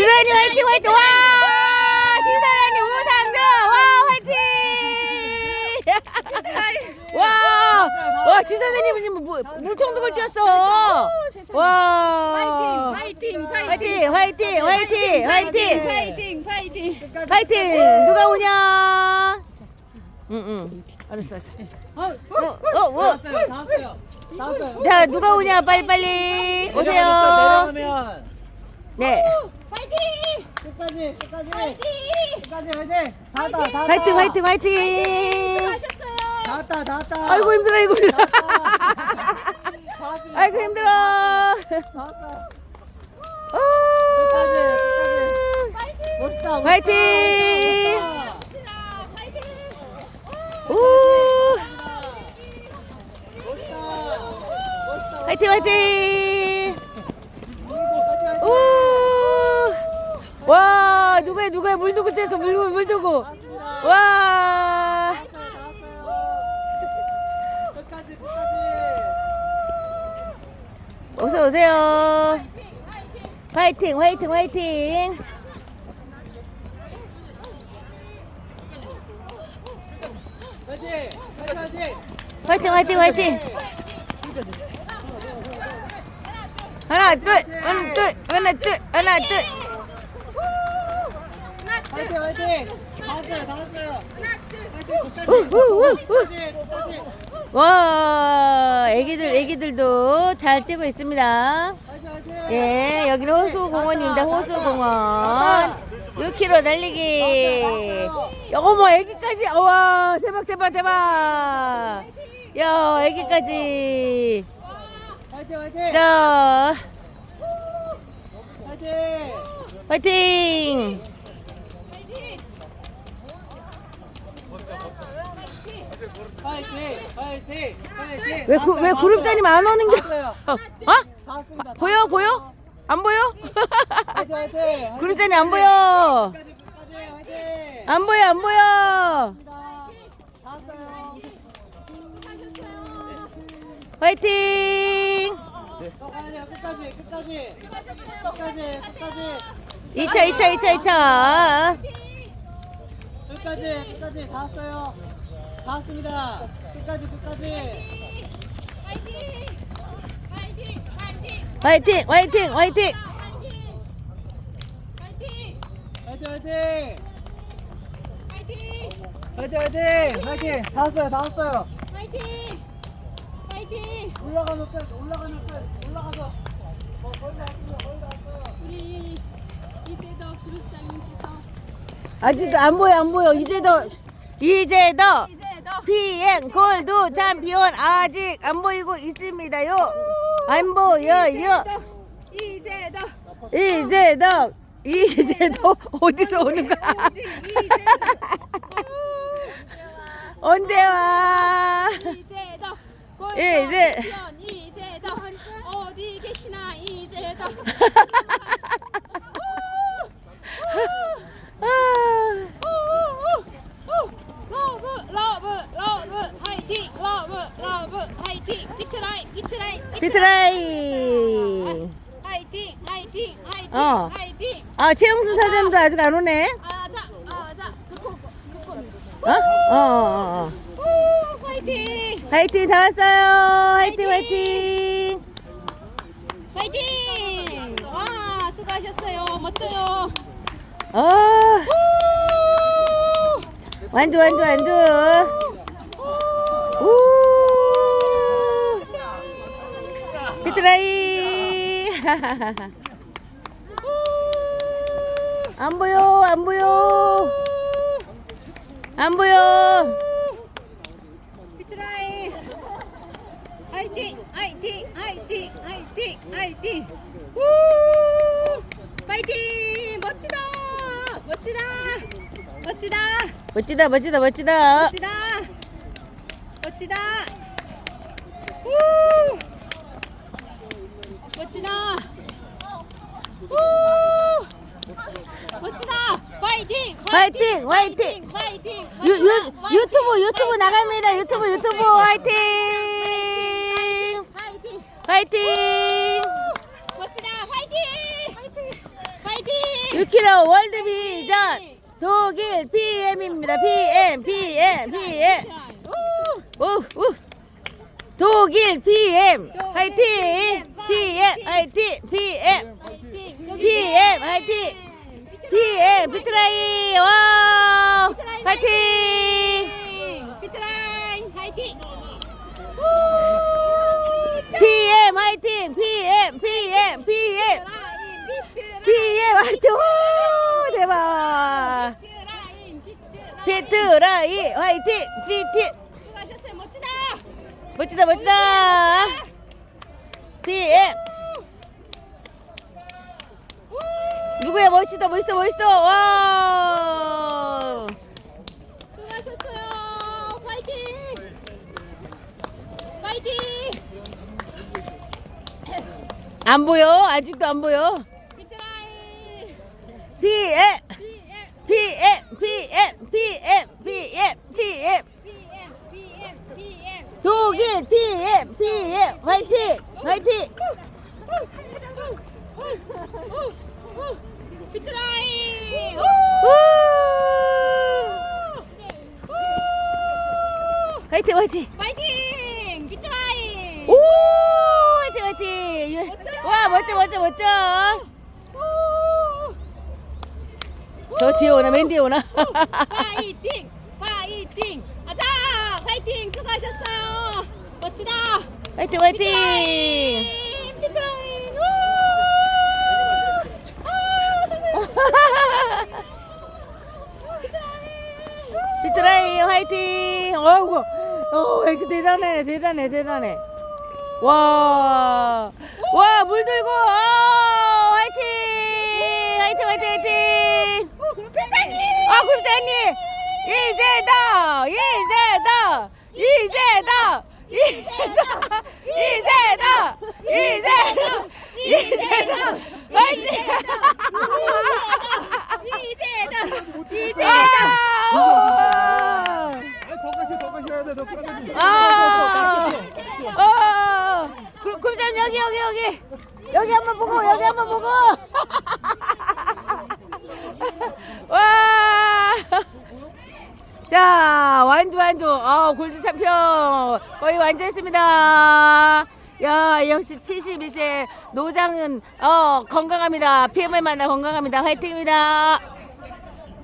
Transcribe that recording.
지사님 화이팅 화이팅. 와 지사님 우상도 와 화이팅. 와와 지사장님은 지금 물- 물통독을 뛰었어. 와. 파이팅 화이팅. 화이팅 화이팅 화이팅 파이팅 파이팅. 파이팅 누가 오냐? 응응. 알았어 알았어. 어어 나왔어요. 나왔어요. 나왔어요. 자 누가 오냐? 빨리 빨리 오세요. 내려가면. 네 끝까지 끝까지 끝까지 화이팅. 다 왔다 다 왔다. 화이팅 화이팅 화이팅 다 왔다 다 왔다. 아이고 힘들어 아이고 힘들어 다 왔습니다. 아이고 힘들어 다 왔어. 끝까지 끝까지. 멋있다. 멋있다. 화이팅! 멋있다. 오 멋있다. 멋있다. 화이팅 화이팅 화이팅. 오 와 누구야 누구야 물 두고 쬐서 물 두고 물 두고 와 끝까지 끝까지. 어서 오세요 화이팅 화이팅. 화이팅. 화이팅 화이팅 화이팅 하나 둘 하나 둘 하나 둘 하나 둘 화이팅 화이팅. 다 왔어요 다 왔어요. 끝까지. 와 애기들 애기들도 잘 뛰고 있습니다 화이팅 화이팅. 예 여기는 호수공원입니다 호수공원 6km 달리기 어머 애기까지 와 대박 대박 대박 야 애기까지 화이팅 화이팅. 자 화이팅. 화이팅 화이팅. 화이팅. 화이팅. 왜, 구, 왜 다니면 안 오는 게. 어? 다 왔습니다. 보여 보여? 안 보여? 다니 안 보여. 안 보여 안 보여. 화이팅 끝까지 끝까지 끝까지 끝까지 2차 2차 2차 2차 끝까지 끝까지 다 왔어요. 다 왔습니다. 끝까지 끝까지. 화이팅! 화이팅! 화이팅! 화이팅 화이팅. 화이팅! 화이팅! 화이팅! 다 왔어요 다 왔어요. 올라가면 끝 올라가면 끝. 올라가서. 어, 거의 다 왔습니다 거의 다 왔어요. 우리 이제도 그룹장님께서 아직도 안 보여 안 보여. 이제도 이제도 이제도 비행 골드 챔피언 아직 안 보이고 있습니다요. 안 보여요. 이제도 이제도 이제도 어디서 오는 거야? 언제 와? 이제도 이제. 골프챔피언 이제도 어디 계시나 이제도 아, 러브 러브 러브 화이팅 러브 러브 화이팅! 비트라인 비트라인 비트라이 화이팅 화이팅 화이팅 어. 화이팅. 아 최영수 사장님도 아직 안 오네. 아자 아자 그코 그코 어? 어, 어, 어. 오 화이팅. 화이팅 다 왔어요. 화이팅 화이팅. 화이팅. 와 수고하셨어요. 멋져요. 어. 완주 완주 완주. 우 트라이. 안 보여, 안 보여. 안 보여. 트라이. 화이팅, 화이팅, 화이팅, 화이팅, 화이팅. 우! 파이팅! 멋지다! 멋지다! 멋지다! 멋지다, 멋지다, 멋지다. 멋지다! 멋지다! 우! 멋지다. 우! 멋지다. 화이팅! 화이팅! 화이팅! 화이팅! 유, 유, 유튜브 유튜브 나갑니다. 유튜브 유튜브. 화이팅! 화이팅! 화이팅! 멋지다. 화이팅! 화이팅! 화이팅 6km 월드 비전 독일 PM입니다. PM, PM, PM. 우, 우. 독일 PM 화이팅! PM 화이팅! PM PM 화이팅! PM 비트라이 와 화이팅! 비트라인 화이팅. PM 화이팅! PM PM PM PM 화이팅! 오 대박! 비트라이 화이팅! 비트 수고하셨어요. 멋지다. 멋지다 멋지다! PM 누구야? 멋있다 멋있다 멋있어. 와 수고하셨어요. 파이팅. 파이팅. 안 보여. 아직도 안 보여. PM PM PM PM PM PM PM PM. 독일 PM PM 화이팅 화이팅 비트라인. 우! 화이팅 화이팅 파이팅. 비트라인. 오 화이팅 화이팅 와 멋져 멋져 멋져 저 뒤에 오나 맨 뒤에 오나 파이팅! 파이팅! 가자! 파이팅! 수고하셨어요! 멋지다! 화이팅 화이팅! 피트라인! 우! 아! 비트라이 화이팅 어이구 어 이렇게 대단해 대단해 대단해 와 와 물 들고 어, 화이팅 화이팅 화이팅 화이팅 구름팬장님! 아 굴자님 이제다 이제다 이제다 이제다 이제다 이제다 이제다 화이팅 이제다! 이제다 아니, 더 가시, 더 가셔야 돼, 더 가시. 아, 어, 그, 굴점 여기 여기 여기 여기 한번 보고 여기 한번 보고 와. 자 완주 완주 어 골드 챔피언 거의 완주했습니다. 야 역시 72세 노장은 어 건강합니다. PM을 만나 건강합니다. 화이팅입니다.